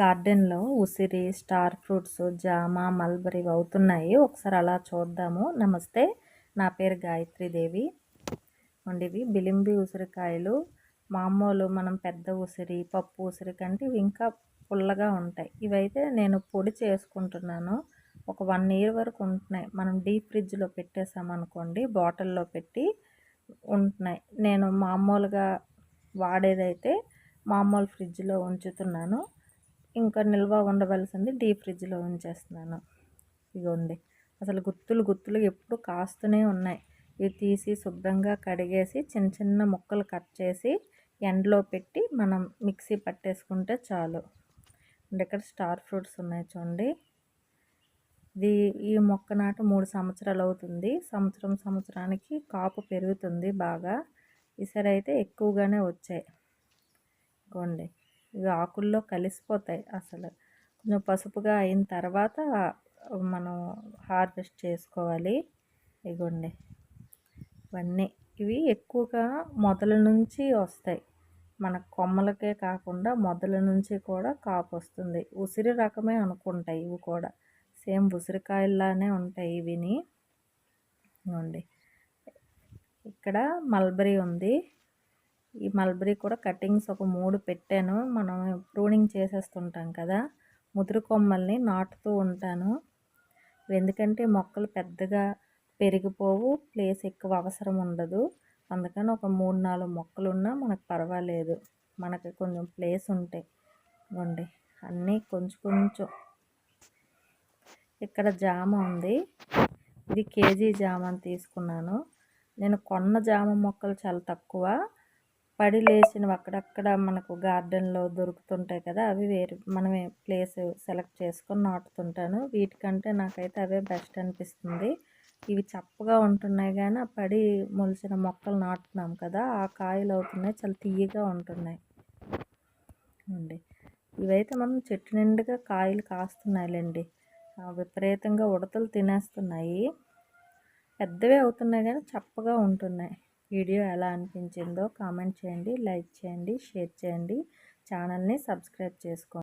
గార్డెన్లో ఉసిరి star fruits జామ మల్బరీ అవుతున్నాయి. ఒకసారి అలా చూద్దాము. నమస్తే నా పేరు గాయత్రీదేవి ఉండేవి బిలింబి ఉసిరికాయలు. మామూలు మనం పెద్ద ఉసిరి పప్పు ఉసిరి కంటే ఇంకా పుల్లగా ఉంటాయి. ఇవైతే నేను పొడి చేసుకుంటున్నాను. ఒక వన్ ఇయర్ వరకు ఉంటున్నాయి. మనం డీప్ ఫ్రిడ్జ్లో పెట్టేసామనుకోండి బాటిల్లో పెట్టి ఉంటున్నాయి. నేను మామూలుగా వాడేదైతే మామూలు ఫ్రిడ్జ్లో ఉంచుతున్నాను. ఇంకా నిల్వ ఉండవలసింది డీప్ ఫ్రిడ్జ్లో ఉంచేస్తున్నాను. ఇగోండి. అసలు గుత్తులు గుత్తులు ఎప్పుడు కాస్తూనే ఉన్నాయి. ఇవి తీసి శుభ్రంగా కడిగేసి చిన్న చిన్న ముక్కలు కట్ చేసి ఎండలో పెట్టి మనం మిక్సీ పట్టేసుకుంటే చాలు. ఇక్కడ స్టార్ ఫ్రూట్స్ ఉన్నాయి చూడండి. ఇది ఈ మొక్క నాటు మూడు సంవత్సరాలు అవుతుంది. సంవత్సరం సంవత్సరానికి కాపు పెరుగుతుంది బాగా. ఈసారి అయితే ఎక్కువగానే వచ్చాయి. ఇగోండి. ఇవి ఆకుల్లో కలిసిపోతాయి అసలు. కొంచెం పసుపుగా అయిన తర్వాత మనం హార్వెస్ట్ చేసుకోవాలి. ఇగోండి. ఇవన్నీ. ఇవి ఎక్కువగా మొదల నుంచి వస్తాయి. మన కొమ్మలకే కాకుండా మొదల నుంచి కూడా కాపు వస్తుంది. ఉసిరి రకమే అనుకుంటాయి ఇవి కూడా. సేమ్ ఉసిరికాయల్లానే ఉంటాయి ఇవిని. ఇవ్వండి ఇక్కడ మల్బరీ ఉంది. ఈ మల్బరీ కూడా కటింగ్స్ ఒక మూడు పెట్టాను. మనం ప్రూనింగ్ చేసేస్తుంటాం కదా ముదురు కొమ్మల్ని నాటుతూ ఉంటాను. ఎందుకంటే మొక్కలు పెద్దగా పెరిగిపోవు ప్లేస్ ఎక్కువ అవసరం ఉండదు. అందుకని ఒక మూడు నాలుగు మొక్కలు ఉన్నా మనకు పర్వాలేదు. మనకి కొంచెం ప్లేస్ ఉంటాయి ఇవ్వండి అన్నీ కొంచెం కొంచెం. ఇక్కడ జామ ఉంది. ఇది కేజీ జామ అని తీసుకున్నాను. నేను కొన్న జామ మొక్కలు చాలా తక్కువ. పడి లేచినవి అక్కడక్కడ మనకు గార్డెన్లో దొరుకుతుంటాయి కదా అవి వేరు. మనమే ప్లేస్ సెలెక్ట్ చేసుకొని నాటుతుంటాను. వీటికంటే నాకైతే అవే బెస్ట్ అనిపిస్తుంది. ఇవి చప్పగా ఉంటున్నాయి కానీ ఆ పడి మొలిచిన మొక్కలు నాటుతున్నాం కదా ఆ కాయలు అవుతున్నాయి చాలా తీయగా ఉంటున్నాయి. అండి. ఇవైతే మనం చెట్టు నిండుగా కాయలు కాస్తున్నాయిలేండి. విపరీతంగా ఉడతలు తినేస్తున్నాయి. పెద్దవే అవుతున్నాయి కానీ చప్పగా ఉంటున్నాయి. వీడియో ఎలా అనిపించిందో కామెంట్ చేయండి లైక్ చేయండి షేర్ చేయండి. ఛానల్ని సబ్స్క్రైబ్ చేసుకోండి.